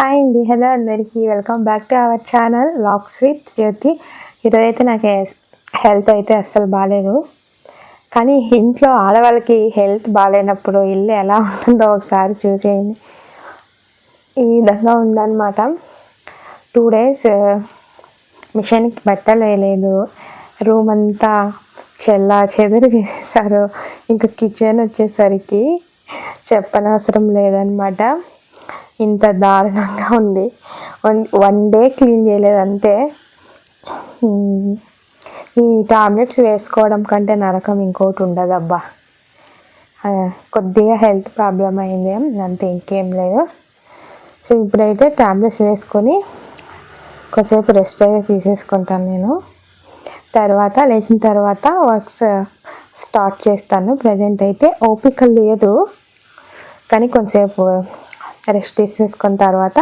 Hi అండి hello అందరికీ. Welcome back to our channel locks with Jyothi ఈరోజైతే అయితే నాకు హెల్త్ అయితే అస్సలు బాగాలేదు కానీ ఇంట్లో ఆడవాళ్ళకి హెల్త్ బాగాలేనప్పుడు ఇల్లు ఎలా ఉంటుందో ఒకసారి చూసేయండి. ఈ విధంగా ఉందన్నమాట. టూ డేస్ మిషన్కి బట్టలు వేయలేదు. రూమ్ అంతా చెల్ల చెదురు చేసేసారు. ఇంకా కిచెన్ వచ్చేసరికి చెప్పనవసరం లేదనమాట ఇంత దారుణంగా ఉంది. వన్ వన్ డే క్లీన్ చేయలేదు అంతే ఈ టాబ్లెట్స్ వేసుకోవడం కంటే నరకం ఇంకోటి ఉండదబ్బా. కొద్దిగా హెల్త్ ప్రాబ్లం అయింది. అంతే ఇంకేం లేదు. సో ఇప్పుడైతే టాబ్లెట్స్ వేసుకొని కొద్దిసేపు రెస్ట్ అయితే తీసేసుకుంటాను నేను. తర్వాత లేచిన తర్వాత వర్క్స్ స్టార్ట్ చేస్తాను. ప్రజెంట్ అయితే ఓపిక లేదు. కానీ కొంచెంసేపు రెస్ట్ తీసేసుకున్న తర్వాత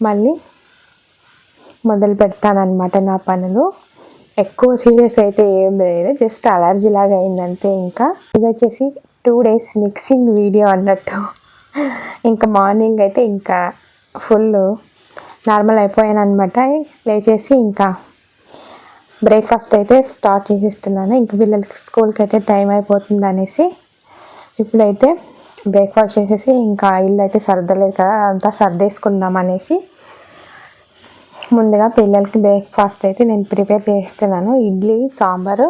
మళ్ళీ మొదలు పెడతానమాట నా పనులు. ఎక్కువ సీరియస్ అయితే ఏం లేదు. జస్ట్ అలర్జీ లాగా అయిందంతే ఇంకా. ఇది వచ్చేసి టూ డేస్ మిక్సింగ్ వీడియో అన్నట్టు. ఇంకా మార్నింగ్ అయితే ఇంకా ఫుల్ నార్మల్ అయిపోయాను అనమాట లేచేసి ఇంకా బ్రేక్ఫాస్ట్ అయితే స్టార్ట్ చేసేస్తున్నాను. ఇంక పిల్లలకి స్కూల్కి అయితే టైం అయిపోతుంది అనేసి. ఇప్పుడైతే బ్రేక్ఫాస్ట్ చేసేసి ఇంకా ఇల్లు అయితే సర్దలేదు కదా అంతా సర్దేసుకుందాం అనేసి. ముందుగా పిల్లలకి బ్రేక్ఫాస్ట్ అయితే నేను ప్రిపేర్ చేస్తున్నాను. ఇడ్లీ సాంబారు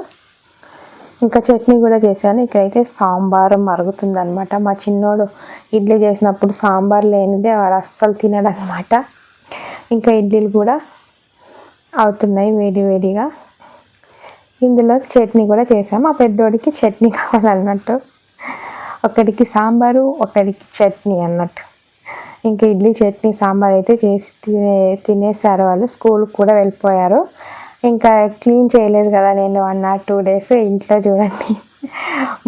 ఇంకా చట్నీ కూడా చేశాను. ఇక్కడైతే సాంబారు మరుగుతుంది అనమాట మా చిన్నోడు ఇడ్లీ చేసినప్పుడు సాంబార్ లేనిదే వాడు అస్సలు తినడనమాట ఇంకా ఇడ్లీలు కూడా అవుతున్నాయి వేడి వేడిగా. ఇందులో చట్నీ కూడా చేసాము ఆ పెద్దోడికి చట్నీ కావాలన్నట్టు. ఒకడికి సాంబారు ఒకడికి చట్నీ అన్నట్టు. ఇంకా ఇడ్లీ చట్నీ సాంబార్ అయితే చేసి తినే తినేసారు వాళ్ళు. స్కూల్కి కూడా వెళ్ళిపోయారు. ఇంకా క్లీన్ చేయలేదు కదా నేను వన్ ఆర్ టూ డేస్ ఇంట్లో చూడండి.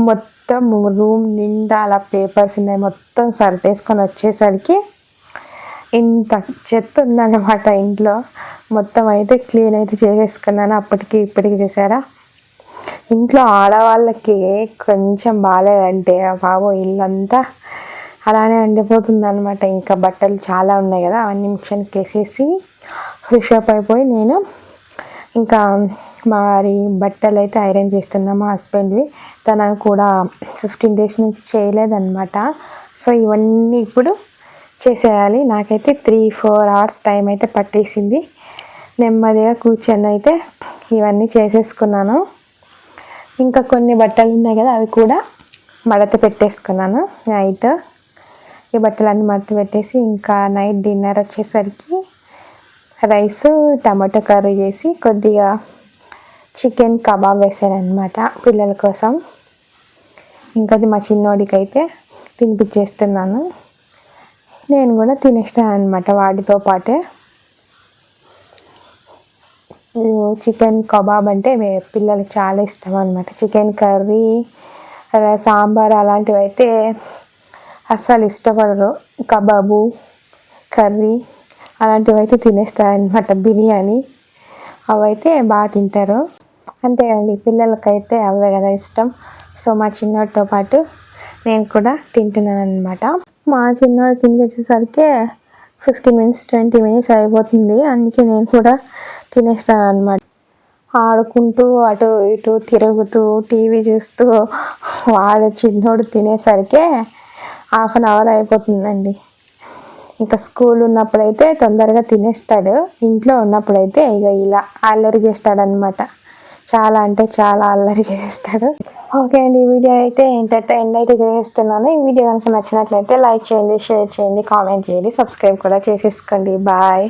మొత్తం రూమ్ నిండా అలా పేపర్స్ ఉన్నాయి. మొత్తం సర్దేసుకొని వచ్చేసరికి ఇంత చెత్త ఉందన్నమాట ఇంట్లో. మొత్తం అయితే క్లీన్ అయితే చేసేసుకున్నాను. అప్పటికి ఇప్పటికి చేశారా? ఇంట్లో ఆడవాళ్ళకి కొంచెం బాగాలేదంటే బాబో ఇల్లంతా అలానే ఉండిపోతుంది అనమాట ఇంకా బట్టలు చాలా ఉన్నాయి కదా అవన్నీ మిషన్కి వేసేసి ఫ్రెష్ అప్ అయిపోయి నేను ఇంకా మరి బట్టలు అయితే ఐరన్ చేస్తున్నా మా హస్బెండ్వి. తన కూడా ఫిఫ్టీన్ డేస్ నుంచి చేయలేదన్నమాట. సో ఇవన్నీ ఇప్పుడు చేసేయాలి. నాకైతే త్రీ ఫోర్ అవర్స్ టైం అయితే పట్టేసింది. నెమ్మదిగా కూర్చొని అయితే ఇవన్నీ చేసేసుకున్నాను. ఇంకా కొన్ని బట్టలు ఉన్నాయి కదా అవి కూడా మడత పెట్టేసుకున్నాను నైట్. ఈ బట్టలన్నీ మడత పెట్టేసి ఇంకా నైట్ డిన్నర్ వచ్చేసరికి రైస్ టమాటో కర్రీ చేసి కొద్దిగా చికెన్ కబాబ్ వేసాను అనమాట పిల్లల కోసం. ఇంకా అది మా చిన్నోడికి అయితే తినిపించేస్తున్నాను నేను కూడా తినేస్తాను అనమాట వాటితో పాటే. చికెన్ కబాబ్ అంటే పిల్లలకి చాలా ఇష్టం అనమాట చికెన్ కర్రీ సాంబార్ అలాంటివి అయితే అస్సలు ఇష్టపడరు. కబాబు కర్రీ అలాంటివి అయితే తినేస్తారనమాట బిర్యానీ. అవైతే బాగా తింటారు. అంతేకాండి పిల్లలకైతే అవే కదా ఇష్టం. సో మా చిన్నోడితో పాటు నేను కూడా తింటున్నాను అనమాట మా చిన్నోడు తినిపించేసరికి ఫిఫ్టీన్ మినిట్స్ ట్వంటీ మినిట్స్ అయిపోతుంది. అందుకే నేను కూడా తినేస్తాను అనమాట ఆడుకుంటూ అటు ఇటు తిరుగుతూ టీవీ చూస్తూ వాడు చిన్నోడు తినేసరికి హాఫ్ అన్ అవర్ అయిపోతుందండి. ఇంకా స్కూల్ ఉన్నప్పుడైతే తొందరగా తినేస్తాడు. ఇంట్లో ఉన్నప్పుడైతే ఇక ఇలా అల్లరి చేస్తాడనమాట చాలా అంటే చాలా అల్లరి చేస్తాడు ఓకే అండి ఈ వీడియో అయితే ఇంతటితో ఎండ్ అయితే చేసేస్తున్నాను. ఈ వీడియో కనుక నచ్చినట్లయితే లైక్ చేయండి షేర్ చేయండి కామెంట్ చేయండి సబ్స్క్రైబ్ కూడా చేసేసుకోండి. బాయ్.